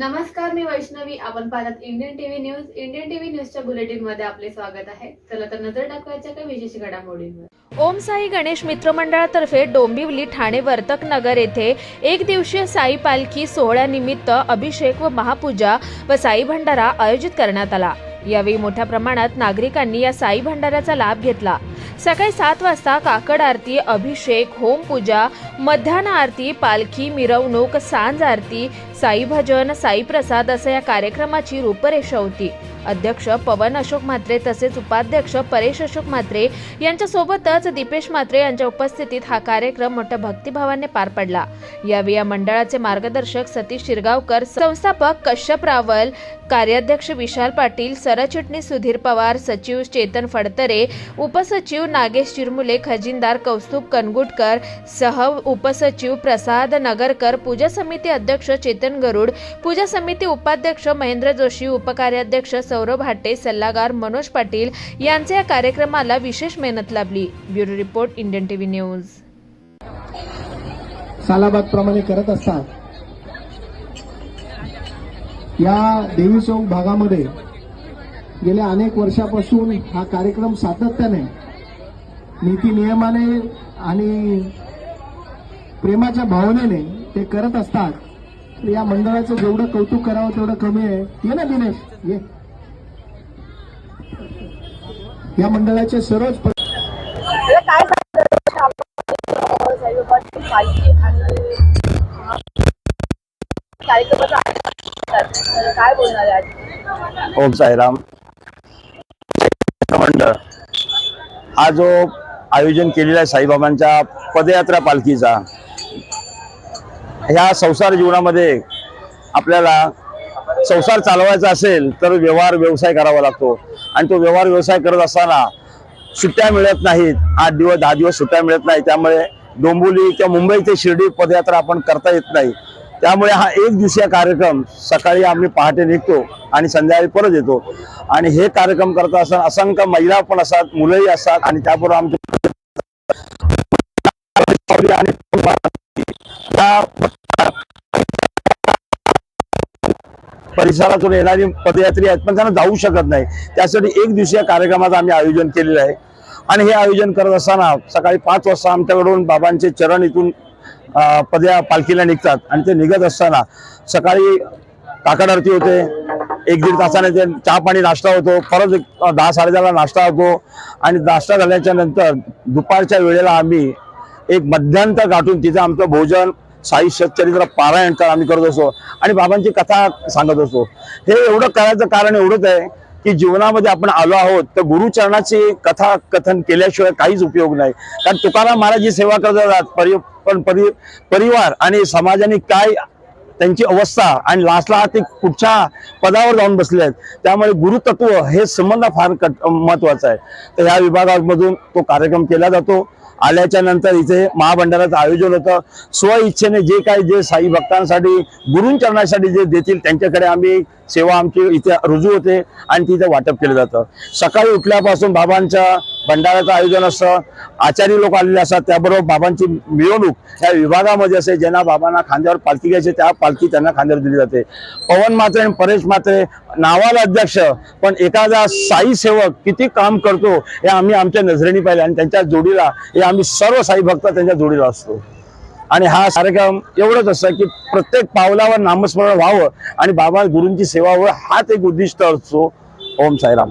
नमस्कार मी वैष्णवी. आपण पाहतात Indian TV news Indian TV न्यूजच्या बुलेटिनमध्ये आपले स्वागत आहे. चला तर नजर टाकवायच्या काही विशेष घडामोडींवर. ओम साई गणेश मित्र मंडळातर्फे डोंबिवली ठाणे वर्तक नगर येथे एक दिवसीय साई पालखी सोहळ्यानिमित्त अभिषेक व महापूजा व साई भंडारा आयोजित करण्यात आला. यावेळी मोठ्या प्रमाणात नागरिकांनी या साई भंडाऱ्याचा लाभ घेतला. सकाळी सात वाजता काकड आरती अभिषेक होमपूजा मध्यान्ह आरती पालखी मिरवणूक सांज आरती साई भजन साई प्रसाद असं या कार्यक्रमाची रूपरेषा होती. अध्यक्ष पवन अशोक म्हात्रे तसेच उपाध्यक्ष परेश अशोक म्हात्रे यांच्यासोबतच दीपेश म्हात्रे यांच्या उपस्थितीत हा कार्यक्रम मोठ्या भक्तिभावाने पार पडला. यावेळी या मंडळाचे मार्गदर्शक सतीश शिरगावकर संस्थापक कश्यप रावल कार्याध्यक्ष विशाल पाटील सरचिटणीस सुधीर पवार सचिव चेतन फडतरे उपसचिव नागेश चिरमुले खजिनदार कौस्तुभ कनगुटकर सह उपसचिव प्रसाद नगरकर पूजा समिती अध्यक्ष चेतन गरुड पूजा समिती उपाध्यक्ष महेंद्र जोशी उपकार्याध्यक्ष सौरभ हाटे सल्लागार मनोज पाटील यांचे या कार्यक्रमाला विशेष मेहनत लाभली. Bureau report Indian TV news. सालाबाद प्रमाणे करत असतात या देवी चौक भागामध्ये गेल्या अनेक वर्षापासून हा कार्यक्रम सातत्याने नीती नियमाने आणि प्रेमाच्या भावनेने ते करत असतात. या मंडळाचं जेवढं कौतुक करावं तेवढं कमी आहे. ये ना दिनेश ये. या मंडळाचे सर्वच काय बोलणार ओम साईराम. मंडळ. हा जो आयोजन केलेला आहे साईबाबांच्या पदयात्रा पालखीचा ह्या संसार जीवनामध्ये आपल्याला संसार चालवायचा असेल तर व्यवहार व्यवसाय करावा लागतो. आणि तो व्यवहार व्यवसाय करत असताना सुट्ट्या मिळत नाहीत. आठ दिवस दहा दिवस सुट्ट्या मिळत नाही त्यामुळे डोंबोली किंवा मुंबई ते शिर्डी पदयात्रा आपण करता येत नाही. त्यामुळे हा एक दिवसीय कार्यक्रम सकाळी आम्ही पहाटे निघतो आणि संध्याकाळी परत येतो. आणि हे कार्यक्रम करत असताना असंख्य महिला पण असतात मुलंही असतात आणि त्याबरोबर आमचे परिसरातून येणारी पदयात्री आहेत पण त्यांना जाऊ शकत नाही. त्यासाठी एक दिवसीय कार्यक्रमाचं आम्ही आयोजन केलेलं आहे. आणि हे आयोजन करत असताना सकाळी पाच वाजता आमच्याकडून बाबांचे चरण इथून पदया पालखीला निघतात. आणि ते निघत असताना सकाळी काकड आरती होते. एक दीड तासाने ते चहा पाणी नाश्ता होतो. परत एक, दहा साडेदहाला नाश्ता होतो. आणि नाश्ता झाल्याच्यानंतर दुपारच्या वेळेला आम्ही एक मध्यांतर गाठून तिथं आमचं भोजन साई सच्चरित्र पारायण आम्ही करत असतो. आणि बाबांची कथा सांगत असतो. हे एवढं करायचं कारण एवढंच आहे की जीवनामध्ये आपण आलो आहोत तर गुरुचरणाची कथा कथन केल्याशिवाय काहीच उपयोग नाही. कारण तुकाराम महाराज जी सेवा करत असतात परि पण परि परिवार आणि समाजाने काय त्यांची अवस्था आणि लास्टला ते कुठच्या पदावर जाऊन बसले आहेत. त्यामुळे गुरुतत्व हे संबंध फार कट महत्वाचं आहे. तर ह्या विभागामधून तो कार्यक्रम केला जातो. आल्याच्यानंतर इथे महाभंडाराचं आयोजन होतं. स्व इच्छेने जे काही जे साई भक्तांसाठी गुरुंचरणासाठी जे देतील त्यांच्याकडे आम्ही सेवा आमची इथे रुजू होते आणि तिथे वाटप केलं जातं. सकाळी उठल्यापासून बाबांच्या भंडाराचं आयोजन असतं आचार्य लोक आलेले असतात त्याबरोबर बाबांची मिरवणूक या विभागामध्ये असे ज्यांना बाबांना खांद्यावर पालखी घ्यायची त्या पालखी त्यांना खांद्यावर दिली जाते. पवन मात्रे आणि परेश मात्रे नावाला अध्यक्ष पण एखादा साई सेवक किती काम करतो हे आम्ही आमच्या नजरेने पाहिले आणि त्यांच्या जोडीला हे आम्ही सर्व साई भक्त त्यांच्या जोडीला असतो. आणि हा कार्यक्रम एवढंच असतं की प्रत्येक पावलावर नामस्मरण व्हावं आणि बाबा गुरूंची सेवा व्हावं हाच एक उद्दिष्ट असतो. ओम साईराम.